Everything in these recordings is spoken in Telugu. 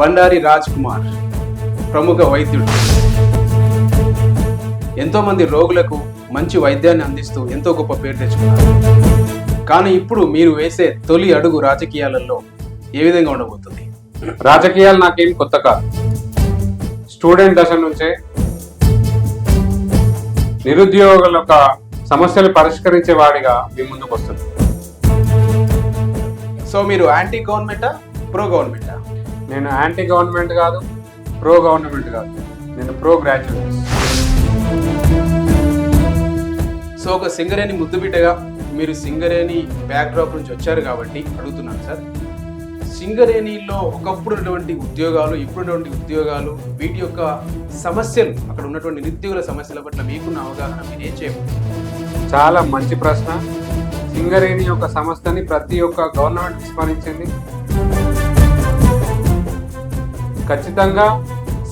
బండారి రాజ్ కుమార్ ప్రముఖ వైద్యుడు. ఎంతోమంది రోగులకు మంచి వైద్యాన్ని అందిస్తూ ఎంతో గొప్ప పేరు తెచ్చుకున్నారు. కానీ ఇప్పుడు మీరు వేసే తొలి అడుగు రాజకీయాలలో ఏ విధంగా ఉండబోతుంది? రాజకీయాలు నాకేం కొత్త కాదు. స్టూడెంట్ దశ నుంచే నిరుద్యోగుల యొక్క సమస్యలు పరిష్కరించే వాడిగా మీ ముందుకు వస్తుంది సో మీరు యాంటీ గవర్నమెంటా ప్రో గవర్నమెంటా? నేను యాంటీ గవర్నమెంట్ కాదు ప్రో గవర్నమెంట్ కాదు. నేను ప్రో గ్రాడ్యుయేట్ సో ఒక సింగరేణి ముద్దుబిడ్డగా మీరు సింగరేణి బ్యాక్డ్రాప్ నుంచి వచ్చారు కాబట్టి అడుగుతున్నాను సార్. సింగరేణిలో ఒకప్పుడు ఉన్నటువంటి ఉద్యోగాలు ఇప్పుడున్నటువంటి ఉద్యోగాలు వీటి యొక్క సమస్యలు అక్కడ ఉన్నటువంటి నిరుద్యోగుల సమస్యల పట్ల మీకున్న అవగాహన మీరు ఏం చేయబోతున్నారు? చాలా మంచి ప్రశ్న. సింగరేణి యొక్క సంస్థని ప్రతి ఒక్క గవర్నమెంట్ విస్మరించింది. ఖచ్చితంగా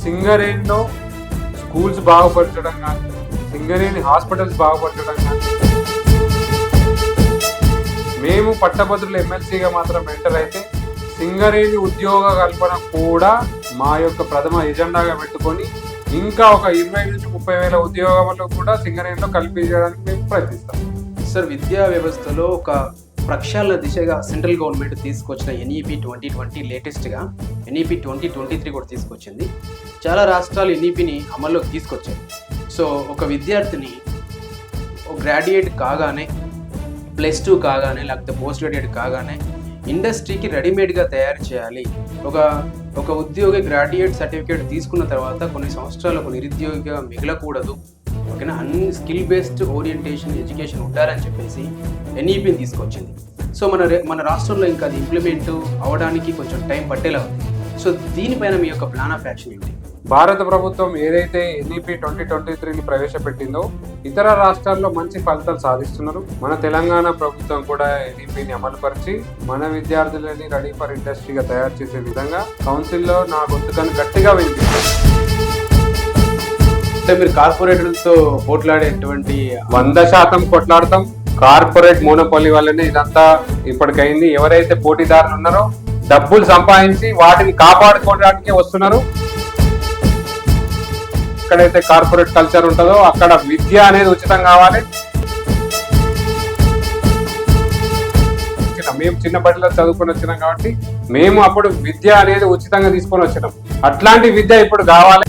సింగరేణిలో స్కూల్స్ బాగుపరచడం కానీ సింగరేణి హాస్పిటల్స్ బాగుపరచడం కానీ మేము పట్టభద్రులు ఎమ్మెల్సీగా మాత్రం ఎంటర్ అయితే సింగరేణి ఉద్యోగ కల్పన కూడా మా యొక్క ప్రథమ ఎజెండాగా పెట్టుకొని ఇంకా ఒక ఇరవై నుంచి ముప్పై వేల ఉద్యోగాలు కూడా సింగరేణిలో కల్పించడానికి మేము ప్రయత్నిస్తాం. సార్ విద్యా వ్యవస్థలో ఒక ప్రక్షాళన దిశగా సెంట్రల్ గవర్నమెంట్ తీసుకొచ్చిన ఎన్ఈపి ట్వంటీ ట్వంటీ లేటెస్ట్గా ఎన్ఈపి ట్వంటీ ట్వంటీ త్రీ కూడా తీసుకొచ్చింది. చాలా రాష్ట్రాలు ఎన్ఈపిని అమల్లోకి తీసుకొచ్చాయి. సో ఒక విద్యార్థిని ఒక గ్రాడ్యుయేట్ కాగానే ప్లస్ టూ కాగానే లేకపోతే పోస్ట్ గ్రాడ్యుయేట్ కాగానే ఇండస్ట్రీకి రెడీమేడ్గా తయారు చేయాలి. ఒక ఒక ఉద్యోగి గ్రాడ్యుయేట్ సర్టిఫికేట్ తీసుకున్న తర్వాత కొన్ని సంవత్సరాలు ఒక నిరుద్యోగిగా మిగలకూడదు. ఓకేనా? అన్ని స్కిల్ బేస్డ్ ఓరియంటేషన్ ఎడ్యుకేషన్ ఉండాలని చెప్పేసి ఎన్ఈపిని తీసుకొచ్చింది. సో మన మన రాష్ట్రంలో ఇంకా అది ఇంప్లిమెంట్ అవడానికి కొంచెం టైం పట్టేలా ఉంది. సో దీనిపైన మీ యొక్క ప్లాన్ ఆఫ్ యాక్షన్ ఏంటి? భారత ప్రభుత్వం ఏదైతే ఎన్ఈపి ట్వంటీ ట్వంటీ త్రీని ప్రవేశపెట్టిందో ఇతర రాష్ట్రాల్లో మంచి ఫలితాలు సాధిస్తున్నారు. మన తెలంగాణ ప్రభుత్వం కూడా ఎన్ఈపిని అమలుపరిచి మన విద్యార్థులని రెడీ ఫర్ ఇండస్ట్రీగా తయారు చేసే విధంగా కౌన్సిల్లో నా గొంతుకను గట్టిగా వినిపిస్తుంది. అంటే మీరు కార్పొరేటర్లతో పోట్లాడేటువంటి వంద శాతం కొట్లాడతాం. కార్పొరేట్ మోనోపాలి వల్లనే ఇదంతా ఇప్పటికైంది. ఎవరైతే పోటీదారులు ఉన్నారో డబ్బులు సంపాదించి వాటిని కాపాడుకోవడానికి వస్తున్నారు. ఎక్కడైతే కార్పొరేట్ కల్చర్ ఉంటుందో అక్కడ విద్య అనేది ఉచితం కావాలి. మేము చిన్న బడిలో చదువుకొని వచ్చినాం కాబట్టి మేము అప్పుడు విద్య అనేది ఉచితంగా తీసుకొని వచ్చినాం. అట్లాంటి విద్య ఇప్పుడు కావాలి.